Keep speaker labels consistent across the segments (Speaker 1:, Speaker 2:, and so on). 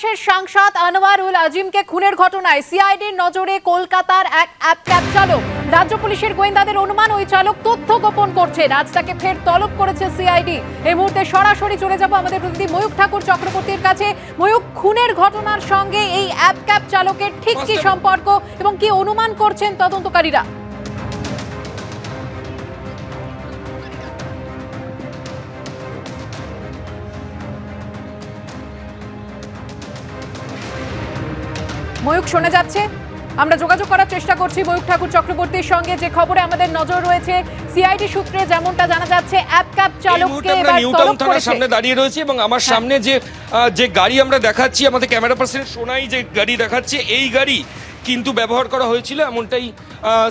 Speaker 1: প্রদেশের সাংসদ আনোয়ারুল আজিমকে খুনের ঘটনায় সিআইডির নজরে কলকাতার এক অ্যাপ ক্যাব চালক। রাজ্য পুলিশের গোয়েন্দাদের অনুমান ওই চালক তথ্য গোপন করছে। আজ তাকে ফের তলব করেছে সিআইডি। এই মুহূর্তে সরাসরি চলে যাব আমাদের প্রতিনিধি ময়ূক ঠাকুর চক্রবর্তীর কাছে। ময়ূক খুনের ঘটনার সঙ্গে এই অ্যাপ ক্যাব চালকের ঠিক কি সম্পর্ক এবং কি অনুমান করছেন তদন্তকারীরা? ময়ূক শোনা যাচ্ছে। আমরা যোগাযোগ করার চেষ্টা করছি ময়ূক ঠাকুর চক্রবর্তীর সঙ্গে। যে খবরে আমাদের নজর রয়েছে সিআইডি সূত্রে যেমনটা জানা যাচ্ছে অ্যাপ ক্যাব চালককে এবার তলব করেছে।
Speaker 2: সামনে দাঁড়িয়ে রয়েছে এবং আমার সামনে যে যে গাড়ি আমরা দেখাচ্ছি আমাদের ক্যামেরা পার্সন সোনাই যে গাড়ি দেখাচ্ছে এই গাড়ি কিন্তু ব্যবহার করা হয়েছিল এমনটাই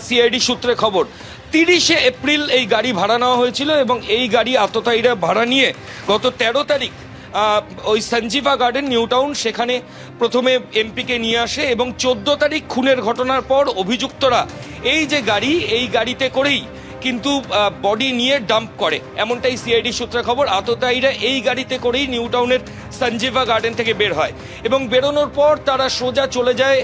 Speaker 2: সিআইডি সূত্রে খবর। তিরিশে এপ্রিল এই গাড়ি ভাড়া নেওয়া হয়েছিল এবং এই গাড়ি আততায়ীরা ভাড়া নিয়ে গত তেরো তারিখ আহ, ওই সঞ্জীবা গার্ডেন নিউ টাউন সেখানে প্রথমে এমপিকে নিয়ে আসে এবং চোদ্দ তারিখ খুনের ঘটনার পর অভিযুক্তরা এই যে গাড়ি, এই গাড়িতে করেই কিন্তু বডি নিয়ে ডাম্প করে। এমনটাই সিআইডি সূত্রে খবর। আততায়ীরা এই গাড়িতে করেই নিউ টাউনের সঞ্জীবা গার্ডেন থেকে বের হয় এবং বেরোনোর পর তারা সোজা চলে যায়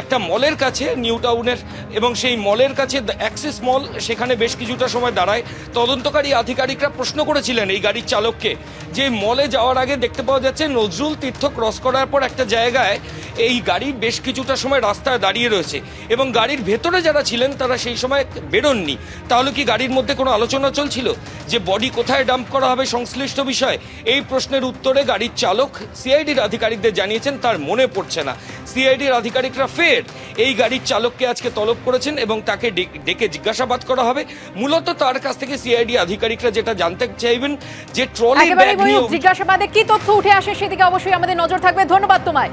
Speaker 2: একটা মলের কাছে, নিউ টাউনের, এবং সেই মলের কাছে অ্যাক্সিস মল, সেখানে বেশ কিছুটা সময় দাঁড়ায়। তদন্তকারী আধিকারিকরা প্রশ্ন করেছিলেন এই গাড়ির চালককে যে মলে যাওয়ার আগে দেখতে পাওয়া যাচ্ছে নজরুল তীর্থ ক্রস করার পর একটা জায়গায় এই গাড়ি বেশ কিছুটা সময় রাস্তায় দাঁড়িয়ে রয়েছে এবং গাড়ির ভেতরে যারা ছিলেন তারা সেই সময় বেরোননি। তাহলে কি গাড়ির মধ্যে কোনো আলোচনা চলছিল যে বডি কোথায় ডাম্প করা হবে সংশ্লিষ্ট বিষয়? এই প্রশ্নের উত্তরে গাড়ির চালক সিআইডির আধিকারিকদের জানিয়েছেন তার মনে পড়ছে না। সিআইডির আধিকারিকরা ফের এই গাড়ির চালককে আজকে তলব করেছেন এবং তাকে ডেকে জিজ্ঞাসাবাদ করা হবে। মূলত তার কাছ থেকে সিআইডি আধিকারিকরা যেটা জানতে চাইবেন যে ট্রলি ব্যাগ নিয়ে
Speaker 1: জিজ্ঞাসাবাদে কি তথ্য উঠে আসে সেদিকে অবশ্যই আমাদের নজর থাকবে। ধন্যবাদ তোমায়।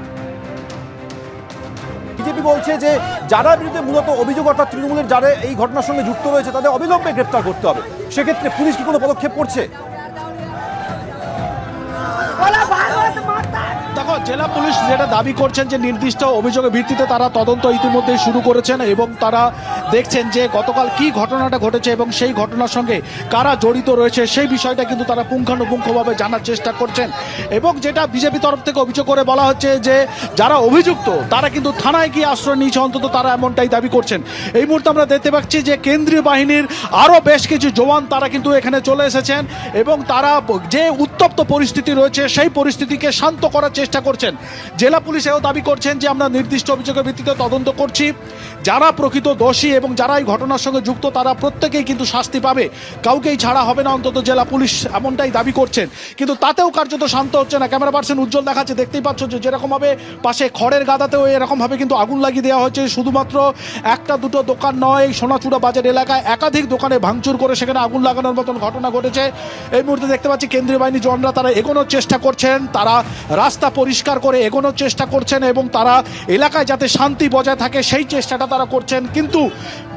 Speaker 3: বিজেপি বলছে যে যারা বিরুদ্ধে মূলত অভিযোগ অর্থাৎ তৃণমূলের যারা এই ঘটনার সঙ্গে যুক্ত রয়েছে তাদের অবিলম্বে গ্রেপ্তার করতে হবে। সেক্ষেত্রে পুলিশ কি কোনো পদক্ষেপ করছে?
Speaker 4: জেলা পুলিশ যেটা দাবি করছেন যে নির্দিষ্ট অভিযোগের ভিত্তিতে তারা তদন্ত ইতিমধ্যেই শুরু করেছেন এবং তারা দেখছেন যে গতকাল কি ঘটনাটা ঘটেছে এবং সেই ঘটনার সঙ্গে কারা জড়িত রয়েছে সেই বিষয়টা কিন্তু তারা পুঙ্খানুপুঙ্খভাবে জানার চেষ্টা করছেন। এবং যেটা বিজেপি তরফ থেকে অভিযোগ করে বলা হচ্ছে যে যারা অভিযুক্ত, তারা কিন্তু থানায় গিয়ে আশ্রয় নিয়েছে, অন্তত তারা এমনটাই দাবি করছেন। এই মুহূর্তে আমরা দেখতে পাচ্ছি যে কেন্দ্রীয় বাহিনীর আরও বেশ কিছু জওয়ান তারা কিন্তু এখানে চলে এসেছেন এবং তারা যে উত্তপ্ত পরিস্থিতি রয়েছে, সেই পরিস্থিতিকে শান্ত করার চেষ্টা করছেন। জেলা পুলিশ এও দাবি করছেন যে আমরা নির্দিষ্ট অভিযোগের ভিত্তিতে তদন্ত করছি। যারা প্রকৃত দোষী এবং যারা এই ঘটনার সঙ্গে যুক্ত, তারা প্রত্যেকেই কিন্তু শাস্তি পাবে। কাউকেই ছাড়া হবে না, অন্তত জেলা পুলিশ এমনটাই দাবি করছেন। কিন্তু তাতেও কার্যত শান্ত হচ্ছে না। ক্যামেরা পার্সন উজ্জ্বল দেখাচ্ছে, দেখতেই পাচ্ছ যে যেরকমভাবে পাশে খড়ের গাদাতেও এরকমভাবে কিন্তু আগুন লাগিয়ে দেওয়া হয়েছে। শুধুমাত্র একটা দুটো দোকান নয়, সোনাচূড়া বাজার এলাকায় একাধিক দোকানে ভাঙচুর করে সেখানে আগুন লাগানোর মতন ঘটনা ঘটেছে। এই মুহূর্তে দেখতে পাচ্ছি কেন্দ্রীয় বাহিনী জওয়ানরা তারা এগোনোর চেষ্টা করছেন। তারা রাস্তা পরিষ্কার করে এগোনোর চেষ্টা করছেন এবং তারা এলাকায় যাতে শান্তি বজায় থাকে, সেই চেষ্টাটা তারা করছেন, কিন্তু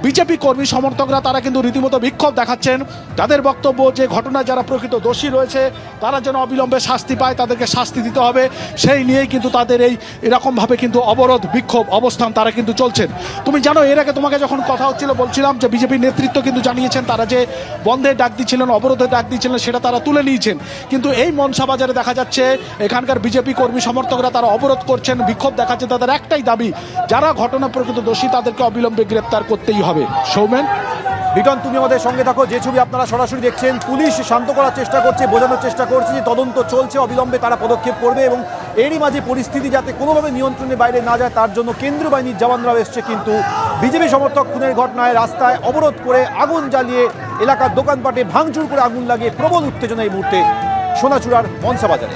Speaker 4: বিজেপি কর্মী সমর্থকরা তারা কিন্তু রীতিমতো বিক্ষোভ দেখাচ্ছেন। তাদের বক্তব্য যে ঘটনায় যারা প্রকৃত দোষী রয়েছে, তারা যেন অবিলম্বে শাস্তি পায়, তাদেরকে শাস্তি দিতে হবে। সেই নিয়েই কিন্তু তাদের এই এরকমভাবে কিন্তু অবরোধ, বিক্ষোভ অবস্থান তারা কিন্তু চলছেন। তুমি জানো, এর আগে তোমাকে যখন কথা হচ্ছিল, বলছিলাম যে বিজেপি নেতৃত্ব কিন্তু জানিয়েছেন তারা যে বন্ধের ডাক দিচ্ছিলেন, অবরোধের ডাক দিচ্ছিলেন, সেটা তারা তুলে নিয়েছেন। কিন্তু এই মনসা বাজারে দেখা যাচ্ছে, এখানকার বিজেপি কর্মী সমর্থকরা তারা অবরোধ করছেন, বিক্ষোভ দেখাচ্ছে তাদের একটাই দাবি, যারা ঘটনা প্রকৃত দোষী তাদেরকে অবিলম্বে গ্রেপ্তার করতেই হবে। সৌমেন?
Speaker 3: বিটন তুমি আমাদের সঙ্গে থাকো। যে ছবি আপনারা সরাসরি দেখছেন, পুলিশ শান্ত করার চেষ্টা করছে, বোঝানোর চেষ্টা করছে যে তদন্ত চলছে, অবিলম্বে তারা পদক্ষেপ করবে এবং এরই মাঝে পরিস্থিতি যাতে কোনোভাবে নিয়ন্ত্রণের বাইরে না যায়, তার জন্য কেন্দ্রীয় বাহিনীর জওয়ানরাও এসছে কিন্তু বিজেপি সমর্থক খুনের ঘটনায় রাস্তায় অবরোধ করে আগুন জ্বালিয়ে এলাকার দোকানপাটে ভাঙচুর করে আগুন লাগিয়ে প্রবল উত্তেজনা এই মুহূর্তে সোনাচূড়ার মনসা বাজারে।